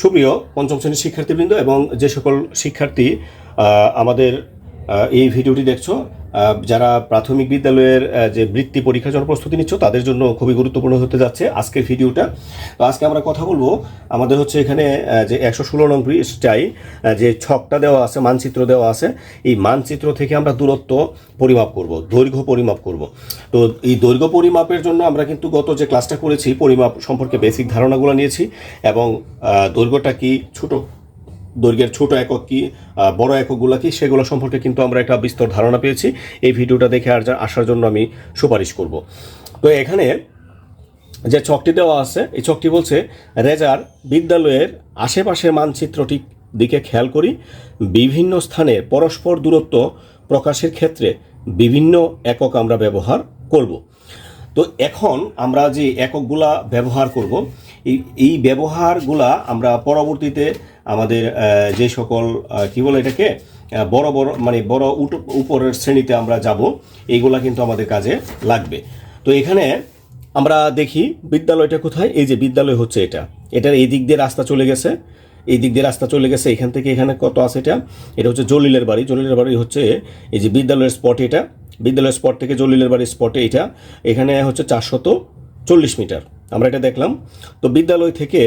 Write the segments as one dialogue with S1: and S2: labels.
S1: সুপ্রিয় পঞ্চম শ্রেণির শিক্ষার্থীবৃন্দ এবং যে সকল শিক্ষার্থী আমাদের এই ভিডিওটি দেখছ। যারা প্রাথমিক বিদ্যালয়ের যে বৃত্তি পরীক্ষার জন্য প্রস্তুতি নিচ্ছ তাদের জন্য খুবই গুরুত্বপূর্ণ হতে যাচ্ছে আজকের ভিডিওটা। তো আজকে আমরা কথা বলব আমাদের হচ্ছে এখানে যে একশো ষোলো নং আহ, যে ছকটা দেওয়া আছে মানচিত্র দেওয়া আছে এই মানচিত্র থেকে আমরা দূরত্ব পরিমাপ করব দৈর্ঘ্য পরিমাপ করব। তো এই দৈর্ঘ্য পরিমাপের জন্য আমরা কিন্তু গত যে ক্লাসটা করেছি পরিমাপ সম্পর্কে বেসিক ধারণাগুলো নিয়েছি এবং দৈর্ঘ্যটা কি ছোট? দৈর্ঘ্যের ছোট একক কি বড় এককগুলো কি, সেগুলো সম্পর্কে কিন্তু আমরা একটা বিস্তর ধারণা পেয়েছি। এই ভিডিওটা দেখে আর আসার জন্য আমি সুপারিশ করব। তো এখানে যে চকটি দেওয়া আছে, এই চকটি বলছে, রেজার বিদ্যালয়ের আশেপাশের মানচিত্রটি দিকে খেয়াল করি। বিভিন্ন স্থানে পরস্পর দূরত্ব প্রকাশের ক্ষেত্রে বিভিন্ন একক আমরা ব্যবহার করব। তো এখন আমরা যে এককগুলা ব্যবহার করব এই এই ব্যবহারগুলা আমরা পরবর্তীতে আমাদের যে সকল কি বলে এটাকে বড় বড় মানে বড় উপরের শ্রেণীতে আমরা যাব, এইগুলা কিন্তু আমাদের কাজে লাগবে। তো এখানে আমরা দেখি বিদ্যালয়টা কোথায়? এই যে বিদ্যালয় হচ্ছে এটা। এটার এই দিক দিয়ে রাস্তা চলে গেছে। এই দিক দিয়ে রাস্তা চলে গেছে। এখান থেকে এখানে কত আছে এটা? এটা হচ্ছে জলিলের বাড়ি। জলিলের বাড়ি হচ্ছে এই যে বিদ্যালয়ের স্পট এটা। বিদ্যালয়ের স্পট থেকে জলিলের বাড়ির স্পটে এটা। এখানে হচ্ছে চারশত চল্লিশ মিটার। আমরা এটা দেখলাম। তো বিদ্যালয় থেকে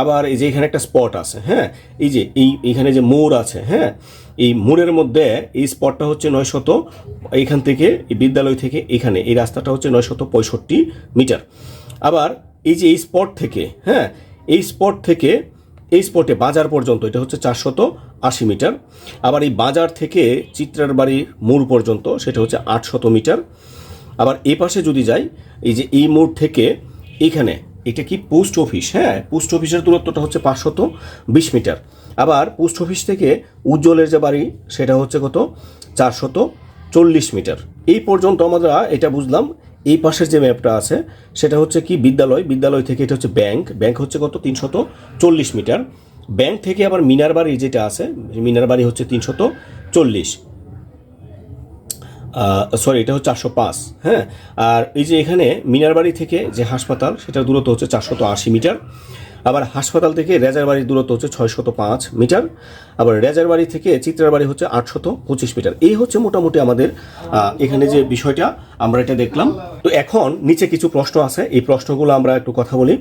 S1: আবার এই যে এখানে একটা স্পট আছে হ্যাঁ? এই যে এই এখানে যে মোড় আছে হ্যাঁ? এই মোড়ের মধ্যে এই স্পটটা হচ্ছে নয়শত এইখান থেকে, এই বিদ্যালয় থেকে এখানে, এই রাস্তাটা হচ্ছে নয়শত পঁয়ষট্টি মিটার। আবার এই যে এই স্পট থেকে হ্যাঁ? এই স্পট থেকে, এই স্পটে বাজার পর্যন্ত এটা হচ্ছে চারশত আশি মিটার। আবার এই বাজার থেকে চিত্রার বাড়ির মোড় পর্যন্ত সেটা হচ্ছে আটশত মিটার। আবার এ পাশে যদি যাই, এই যে এই মোড় থেকে এখানে, এটা কি পোস্ট অফিস? হ্যাঁ পোস্ট অফিসের দূরত্বটা হচ্ছে পাঁচশত বিশ মিটার। আবার পোস্ট অফিস থেকে উজ্জ্বলের যে বাড়ি, সেটা হচ্ছে কত? চারশত চল্লিশ মিটার। এই পর্যন্ত আমরা এটা বুঝলাম, এই পাশের যে ম্যাপটা আছে, সেটা হচ্ছে কি বিদ্যালয়? বিদ্যালয় থেকে এটা হচ্ছে ব্যাংক। ব্যাংক হচ্ছে কত? তিনশত চল্লিশ মিটার। ব্যাংক থেকে আবার মিনার বাড়ি যেটা আছে, মিনার বাড়ি হচ্ছে তিনশত চল্লিশ। সরি এটা হচ্ছে চারশো পাঁচ হ্যাঁ? আর এই যে এখানে মিনারবাড়ি থেকে যে হাসপাতাল, সেটার দূরত্ব হচ্ছে চারশত আশি মিটার। আবার হাসপাতাল থেকে রেজার বাড়ির দূরত্ব হচ্ছে ছয়শত পাঁচ মিটার। আবার রেজার বাড়ি থেকে চিত্রার বাড়ি হচ্ছে আটশত পঁচিশ মিটার। এই হচ্ছে মোটামুটি আমাদের এখানে যে বিষয়টা, আমরা এটা দেখলাম। তো এখন নিচে কিছু প্রশ্ন আছে। এই প্রশ্নগুলো আমরা একটু কথা বলি।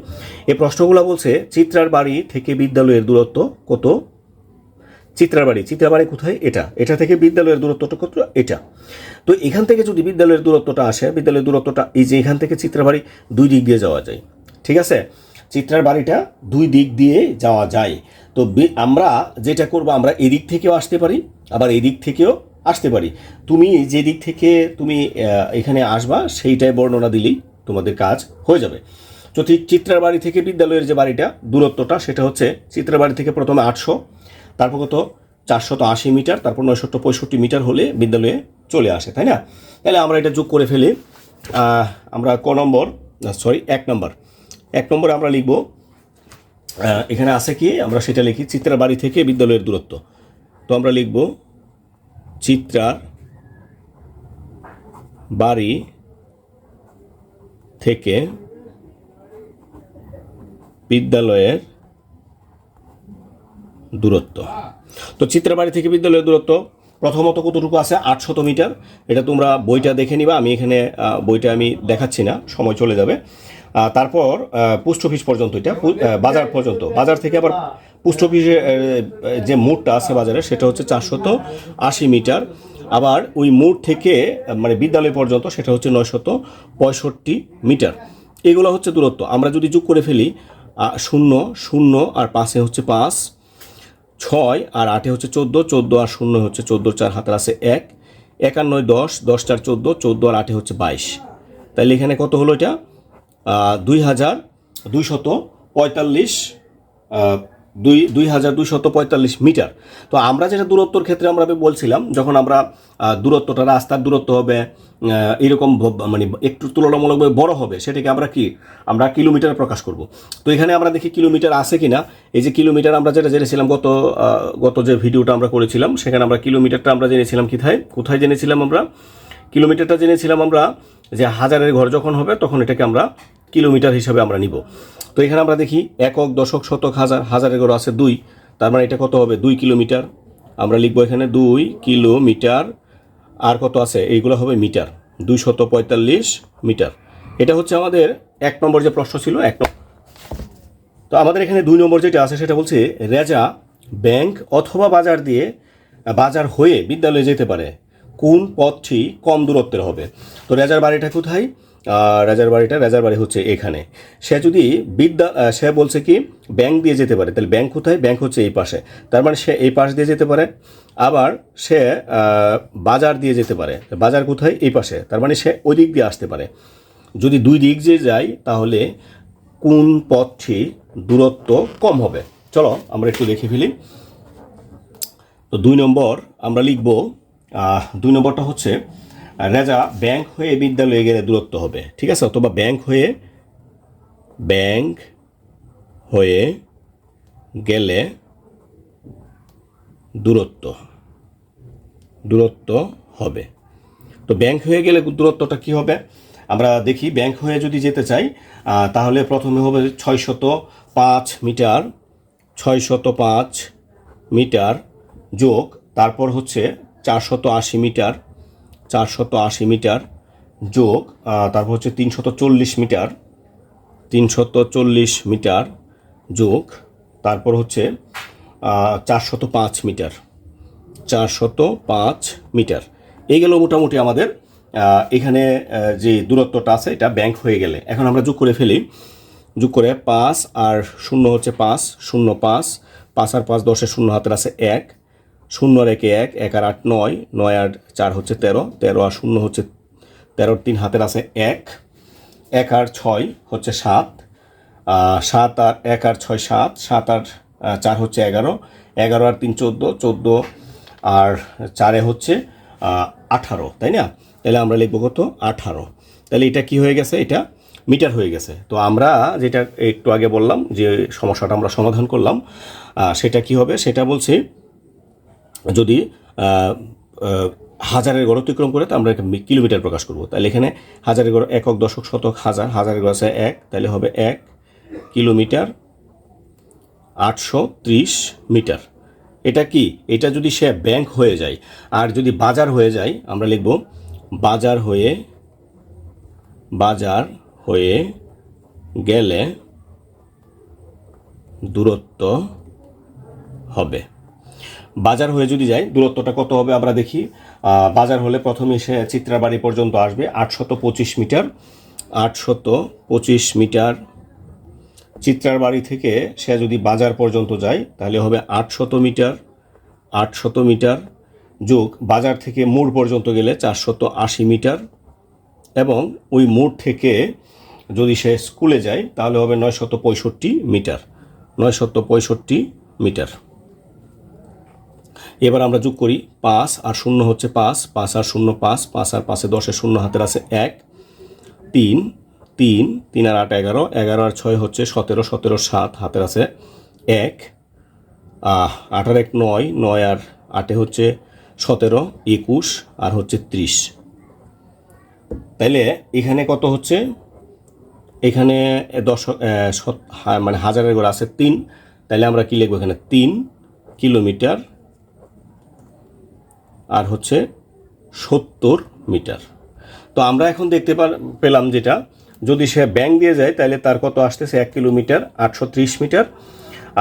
S1: এই প্রশ্নগুলো বলছে, চিত্রার বাড়ি থেকে বিদ্যালয়ের দূরত্ব কত? চিত্রাবাড়ি চিত্রাবাড়ি কোথায়? এটা। এটা থেকে বিদ্যালয়ের দূরত্বটা কত? এটা। তো এখান থেকে যদি বিদ্যালয়ের দূরত্বটা আসে, বিদ্যালয়ের দূরত্বটা এই যে এখান থেকে চিত্রাবাড়ি দুই দিক দিয়ে যাওয়া যায়। ঠিক আছে? চিত্রার বাড়িটা দুই দিক দিয়ে যাওয়া যায়। তো আমরা যেটা করব, আমরা এদিক থেকেও আসতে পারি, আবার এদিক থেকেও আসতে পারি। তুমি যে দিক থেকে তুমি এখানে আসবা, সেইটাই বর্ণনা দিলেই তোমাদের কাজ হয়ে যাবে। ঠিক চিত্রার বাড়ি থেকে বিদ্যালয়ের যে বাড়িটা, দূরত্বটা, সেটা হচ্ছে চিত্রার বাড়ি থেকে প্রথমে আটশো তারপর কত? চারশত আশি মিটার, তারপর নয়শত পঁয়ষট্টি মিটার হলে বিদ্যালয়ে চলে আসে, তাই না? তাহলে আমরা এটা যোগ করে ফেলি আমরা ক নম্বর সরি এক নম্বর। এক নম্বরে আমরা লিখব এখানে আছে কি? আমরা সেটা লিখি, চিত্রার বাড়ি থেকে বিদ্যালয়ের দূরত্ব। তো আমরা লিখব, চিত্রার বাড়ি থেকে বিদ্যালয়ের দূরত্ব। তো চিত্রাবাড়ি থেকে বিদ্যালয়ের দূরত্ব প্রথমত কতটুকু আছে? আটশত মিটার। এটা তোমরা বইটা দেখে নিবা। আমি এখানে বইটা আমি দেখাচ্ছি না। সময় চলে যাবে। তারপর পোস্ট অফিস পর্যন্ত এটা। বাজার পর্যন্ত। বাজার থেকে আবার পোস্ট অফিসের আহ, যে মোড়টা আছে বাজারে সেটা হচ্ছে চারশত আশি মিটার। আবার ওই মোড় থেকে মানে বিদ্যালয় পর্যন্ত সেটা হচ্ছে নয়শত পঁয়ষট্টি মিটার। এগুলো হচ্ছে দূরত্ব। আমরা যদি যোগ করে ফেলি শূন্য শূন্য আর পাঁচে হচ্ছে পাঁচ। ছয় আর আটে হচ্ছে চোদ্দ চোদ্দ আর শূন্য হচ্ছে চোদ্দ, চার হাতের আছে এক। একান্নয় দশ দশ, চার, চোদ্দ চোদ্দ আর আটে হচ্ছে বাইশ। তাহলে এখানে কত হলো এটা? দুই হাজার দুইশত পঁয়তাল্লিশ দুই দুই হাজার দুইশত পঁয়তাল্লিশ মিটার। তো আমরা যেটা দূরত্বর ক্ষেত্রে আমরা বলছিলাম, যখন আমরা দূরত্বটা রাস্তার দূরত্ব হবে এরকম মানে একটু তুলনামূলকভাবে বড় হবে, সেটাকে আমরা কি, আমরা কিলোমিটার প্রকাশ করব। তো এখানে আমরা দেখি কিলোমিটার আছে কি না এই যে কিলোমিটার আমরা যেটা জেনেছিলাম গত গত যে ভিডিওটা আমরা করেছিলাম, সেখানে আমরা কিলোমিটারটা আমরা জেনেছিলাম কোথায় কোথায় জেনেছিলাম আমরা? কিলোমিটারটা জেনেছিলাম আমরা যে হাজারের ঘর যখন হবে, তখন এটাকে আমরা কিলোমিটার হিসাবে আমরা নিব। তো এখানে আমরা দেখি একক, দশক, শতক, হাজার হাজারের গড় আছে দুই। তার মানে এটা কত হবে? দুই কিলোমিটার। আমরা লিখব এখানে দুই কিলোমিটার। আর কত আছে? এইগুলো হবে মিটার। দুই শত পঁয়তাল্লিশ মিটার। এটা হচ্ছে আমাদের এক নম্বর যে প্রশ্ন ছিল, এক নম্বর তো আমাদের এখানে দুই নম্বর যেটা আছে, সেটা বলছে, রেজা ব্যাংক অথবা বাজার দিয়ে, বাজার হয়ে বিদ্যালয়ে যেতে পারে। কোন পথটি কম দূরত্বের হবে? তো রেজার বাড়িটা কোথায়? রেজার বাড়িটা, রেজার বাড়ি হচ্ছে এখানে। সে যদি বিদ্যা সে বলছে কি, ব্যাংক দিয়ে যেতে পারে। তাহলে ব্যাংক কোথায়? ব্যাংক হচ্ছে এই পাশে। তার মানে সে এই পাশ দিয়ে যেতে পারে। আবার সে বাজার দিয়ে যেতে পারে। বাজার কোথায়? এই পাশে। তার মানে সে ওই দিক দিয়ে আসতে পারে। যদি দুই দিক যে যায়, তাহলে কোন পথটি দূরত্ব কম হবে? চলো, আমরা একটু দেখে ফেলি। তো দুই নম্বর আমরা লিখব দুই নম্বরটা হচ্ছে রেজা ব্যাংক হয়ে বিদ্যালয়ে গেলে দূরত্ব হবে, ঠিক আছে? অথবা ব্যাংক হয়ে ব্যাংক হয়ে গেলে দূরত্ব দূরত্ব হবে। তো ব্যাংক হয়ে গেলে দূরত্বটা কি হবে? আমরা দেখি, ব্যাংক হয়ে যদি যেতে চাই তাহলে প্রথমে হবে ছয়শত পাঁচ মিটার, ছয়শত পাঁচ মিটার যোগ, তারপর হচ্ছে চারশত আশি মিটার চারশত আশি মিটার যোগ তারপর হচ্ছে তিনশত চল্লিশ মিটার, তিনশত চল্লিশ মিটার যোগ, তারপর হচ্ছে চারশত পাঁচ মিটার, চারশত পাঁচ মিটার। এই গেল মোটামুটি আমাদের এখানে যে দূরত্বটা আছে, এটা ব্যাংক হয়ে গেলে। এখন আমরা যোগ করে ফেলি। যোগ করে পাঁচ আর শূন্য হচ্ছে পাঁচ, শূন্য পাঁচ পাঁচ আর পাঁচ দশের শূন্য হাতের আছে এক। শূন্য আর একে এক এক আর আট নয় নয় আর চার হচ্ছে তেরো তেরো আর শূন্য হচ্ছে, তেরোর তিন হাতের আছে এক এক আর ছয় হচ্ছে সাত সাত আর এক আর ছয় সাত সাত আর চার হচ্ছে এগারো এগারো আর তিন চোদ্দ চোদ্দ আর চারে হচ্ছে আঠারো, তাই না? তাহলে আমরা লিখব কত? আঠারো। তাহলে এটা কি হয়ে গেছে? এটা মিটার হয়ে গেছে। তো আমরা যেটা একটু আগে বললাম যে সমস্যাটা আমরা সমাধান করলাম সেটা কি হবে? সেটা বলছি যদি হাজারের গড় অতিক্রম করে তো আমরা একটা কিলোমিটার প্রকাশ করব। তাহলে এখানে হাজারের গড় একক, দশক, শতক, হাজার, হাজারের গড় আছে এক তাহলে হবে এক কিলোমিটার আটশো ত্রিশ মিটার। এটা কি? এটা যদি সে ব্যাংক হয়ে যায়, আর যদি বাজার হয়ে যায়, আমরা লিখব বাজার হয়ে বাজার হয়ে গেলে দূরত্ব হবে। বাজার হয়ে যদি যাই দূরত্বটা কত হবে আমরা দেখি। বাজার হলে প্রথমে সে চিত্রাবাড়ি পর্যন্ত আসবে, আটশত পঁচিশ মিটার। আটশত পঁচিশ মিটার চিত্রার বাড়ি থেকে সে যদি বাজার পর্যন্ত যায়, তাহলে হবে আটশত মিটার আটশত মিটার যোগ বাজার থেকে মোড় পর্যন্ত গেলে চারশত আশি মিটার এবং ওই মোড় থেকে যদি সে স্কুলে যায়, তাহলে হবে নয়শত পঁয়ষট্টি মিটার, নয়শত পঁয়ষট্টি মিটার। এবার আমরা যোগ করি পাঁচ আর শূন্য হচ্ছে পাঁচ পাঁচ আর শূন্য পাঁচ পাঁচ আর পাঁচে দশের শূন্য হাতের আছে এক, তিন তিন তিন আর আট এগারো এগারো আর ছয় হচ্ছে সতেরো সতেরো সাত হাতের আছে এক আট আর এক নয় নয় আর আটে হচ্ছে সতেরো, একুশ আর হচ্ছে ত্রিশ। তাইলে এখানে কত হচ্ছে? এখানে দশ মানে হাজারের ঘর আছে তিন। তাহলে আমরা কি লিখব এখানে? তিন কিলোমিটার আর হচ্ছে সত্তর মিটার। তো আমরা এখন দেখতে পেলাম যেটা, যদি সে ব্যাংক দিয়ে যায় তাহলে তার কত আসতেছে? এক কিলোমিটার, আটশো ত্রিশ মিটার।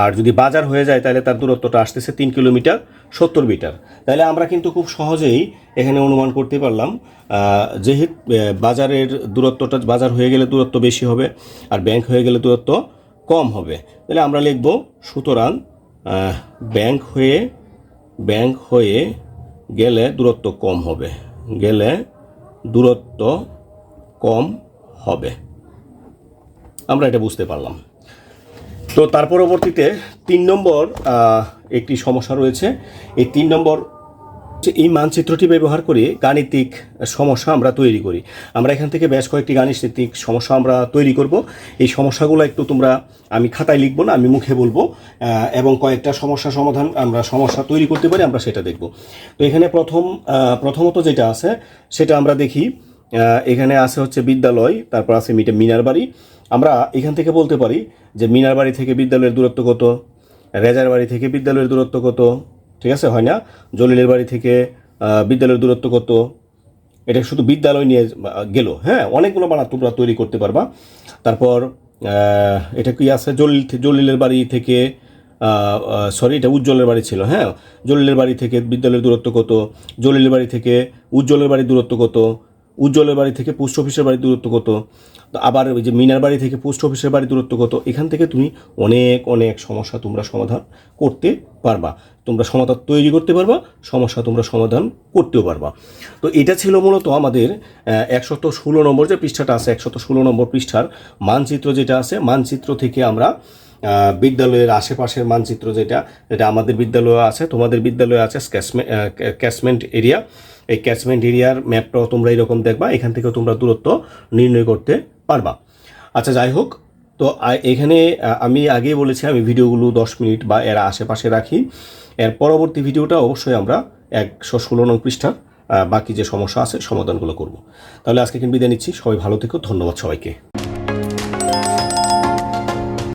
S1: আর যদি বাজার হয়ে যায় তাহলে তার দূরত্বটা আসতেছে তিন কিলোমিটার, সত্তর মিটার। তাহলে আমরা কিন্তু খুব সহজেই এখানে অনুমান করতে পারলাম যেহেতু বাজারের দূরত্বটা, বাজার হয়ে গেলে দূরত্ব বেশি হবে আর ব্যাংক হয়ে গেলে দূরত্ব কম হবে। তাহলে আমরা লিখব, সুতরাং ব্যাংক হয়ে ব্যাংক হয়ে গেলে দূরত্ব কম হবে। গেলে দূরত্ব কম হবে। আমরা এটা বুঝতে পারলাম। তো তার পরবর্তীতে তিন নম্বর একটি সমস্যা রয়েছে। এই তিন নম্বর এই মানচিত্রটি ব্যবহার করে গাণিতিক সমস্যা আমরা তৈরি করি। আমরা এখান থেকে বেশ কয়েকটি গাণিতিক সমস্যা আমরা তৈরি করব। এই সমস্যাগুলো একটু তোমরা আমি খাতায় লিখব না, আমি মুখে বলব এবং কয়েকটা সমস্যা সমাধান আমরা সমস্যা তৈরি করতে পারি, আমরা সেটা দেখব। তো এখানে প্রথম প্রথমত যেটা আছে, সেটা আমরা দেখি এখানে আছে হচ্ছে বিদ্যালয়, তারপর আছে মিটে মিনার বাড়ি। আমরা এখান থেকে বলতে পারি যে মিনার বাড়ি থেকে বিদ্যালয়ের দূরত্ব কত, রেজার বাড়ি থেকে বিদ্যালয়ের দূরত্ব কত ঠিক আছে, হয় না? জলিলের বাড়ি থেকে বিদ্যালয়ের দূরত্ব কত? এটা শুধু বিদ্যালয় নিয়ে গেল হ্যাঁ? অনেকগুলো বানা তোমরা তৈরি করতে পারবা। তারপর এটা কি আছে? জলিল জলিলের বাড়ি থেকে সরি এটা উজ্জ্বলের বাড়ি ছিল হ্যাঁ? জলিলের বাড়ি থেকে বিদ্যালয়ের দূরত্ব কত? জলিলের বাড়ি থেকে উজ্জ্বলের বাড়ির দূরত্ব কত? উজ্জ্বলের বাড়ি থেকে পোস্ট অফিসের বাড়ির দূরত্ব কত? আবার ওই যে মিনার বাড়ি থেকে পোস্ট অফিসের বাড়ি দূরত্ব কত? এখান থেকে তুমি অনেক অনেক সমস্যা তোমরা সমাধান করতে পারবা। তোমরা সমাধান তৈরি করতে পারবা, সমস্যা তোমরা সমাধান করতেও পারবা। তো এটা ছিল মূলত আমাদের একশত ষোলো নম্বর যে পৃষ্ঠাটা আছে, একশত ষোলো নম্বর পৃষ্ঠার মানচিত্র যেটা আছে, মানচিত্র থেকে আমরা বিদ্যালয়ের আশেপাশের মানচিত্র যেটা যেটা আমাদের বিদ্যালয়ে আছে, তোমাদের বিদ্যালয়ে আছে ক্যাশমেন্ট ক্যাশমেন্ট এরিয়া। এই ক্যাচমেন্ট এরিয়ার ম্যাপটাও তোমরা এরকম দেখবা, এখান থেকে তোমরা দূরত্ব নির্ণয় করতে পারবা। আচ্ছা যাই হোক, তো এখানে আমি আগেই বলেছি, আমি ভিডিওগুলো দশ মিনিট বা এর আশেপাশে রাখি। এর পরবর্তী ভিডিওটা অবশ্যই আমরা একশো ষোলো নং পৃষ্ঠার বাকি যে সমস্যা আছে, সমাধানগুলো করব। তাহলে আজকে কিন্তু বিদায় নিচ্ছি। সবাই ভালো থেকো, ধন্যবাদ সবাইকে।